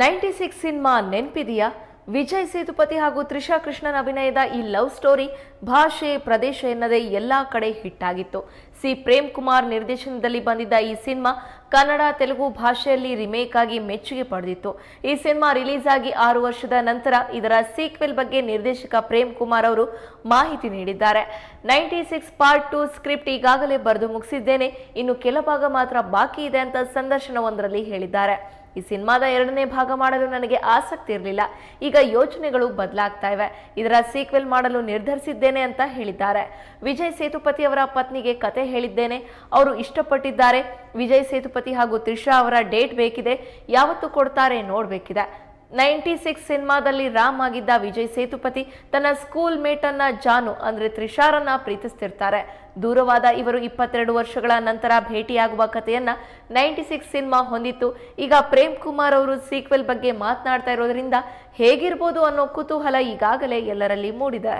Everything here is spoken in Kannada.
ನೈಂಟಿ ಸಿಕ್ಸ್ ಸಿನಿಮಾ ನೆನಪಿದೆಯಾ? ವಿಜಯ್ ಸೇತುಪತಿ ಹಾಗೂ ತ್ರಿಷಾ ಕೃಷ್ಣನ್ ಅಭಿನಯದ ಈ ಲವ್ ಸ್ಟೋರಿ ಭಾಷೆ, ಪ್ರದೇಶ ಎನ್ನದೇ ಎಲ್ಲಾ ಕಡೆ ಹಿಟ್ ಆಗಿತ್ತು. ಸಿ ಪ್ರೇಮ್ ಕುಮಾರ್ ನಿರ್ದೇಶನದಲ್ಲಿ ಬಂದಿದ್ದ ಈ ಸಿನಿಮಾ ಕನ್ನಡ, ತೆಲುಗು ಭಾಷೆಯಲ್ಲಿ ರಿಮೇಕ್ ಆಗಿ ಮೆಚ್ಚುಗೆ ಪಡೆದಿತ್ತು. ಈ ಸಿನಿಮಾ ರಿಲೀಸ್ ಆಗಿ ಆರು ವರ್ಷದ ನಂತರ ಇದರ ಸೀಕ್ವೆಲ್ ಬಗ್ಗೆ ನಿರ್ದೇಶಕ ಪ್ರೇಮ್ ಕುಮಾರ್ ಅವರು ಮಾಹಿತಿ ನೀಡಿದ್ದಾರೆ. Ninety six part two script ಈಗಾಗಲೇ ಬರೆದು ಮುಗಿಸಿದ್ದೇನೆ. ಇನ್ನು ಕೆಲ ಭಾಗ ಮಾತ್ರ ಬಾಕಿ ಇದೆ ಅಂತ ಸಂದರ್ಶನವೊಂದರಲ್ಲಿ ಹೇಳಿದ್ದಾರೆ. ಈ ಸಿನಿಮಾದ ಎರಡನೇ ಭಾಗ ಮಾಡಲು ನನಗೆ ಆಸಕ್ತಿ ಇರಲಿಲ್ಲ. ಈಗ ಯೋಚನೆಗಳು ಬದಲಾಗ್ತಾ ಇವೆ. ಇದರ ಸೀಕ್ವೆಲ್ ಮಾಡಲು ನಿರ್ಧರಿಸಿದ್ದೇನೆ ಅಂತ ಹೇಳಿದ್ದಾರೆ. ವಿಜಯ್ ಸೇತುಪತಿ ಅವರ ಪತ್ನಿಗೆ ಕತೆ ಹೇಳಿದ್ದೇನೆ. ಅವರು ಇಷ್ಟಪಟ್ಟಿದ್ದಾರೆ. ವಿಜಯ್ ಸೇತುಪತಿ ಹಾಗೂ ತ್ರಿಷಾ ಅವರ ಡೇಟ್ ಬೇಕಿದೆ, ಯಾವತ್ತು ಕೊಡ್ತಾರೆ ನೋಡಬೇಕಿದೆ. ನೈಂಟಿ ಸಿಕ್ಸ್ ಸಿನಿಮಾದಲ್ಲಿ ರಾಮ್ ಆಗಿದ್ದ ವಿಜಯ್ ಸೇತುಪತಿ ತನ್ನ ಸ್ಕೂಲ್ ಮೇಟ್ ಅನ್ನ ಜಾನು ಅಂದ್ರೆ ತ್ರಿಷಾರನ್ನ ಪ್ರೀತಿಸ್ತಿರ್ತಾರೆ. ದೂರವಾದ ಇವರು ಇಪ್ಪತ್ತೆರಡು ವರ್ಷಗಳ ನಂತರ ಭೇಟಿಯಾಗುವ ಕಥೆಯನ್ನ ನೈಂಟಿ ಸಿಕ್ಸ್ ಸಿನಿಮಾ ಹೊಂದಿತ್ತು. ಈಗ ಪ್ರೇಮ್ ಕುಮಾರ್ ಅವರು ಸೀಕ್ವೆಲ್ ಬಗ್ಗೆ ಮಾತನಾಡ್ತಾ ಇರೋದ್ರಿಂದ ಹೇಗಿರ್ಬೋದು ಅನ್ನೋ ಕುತೂಹಲ ಈಗಾಗಲೇ ಎಲ್ಲರಲ್ಲಿ ಮೂಡಿದೆ.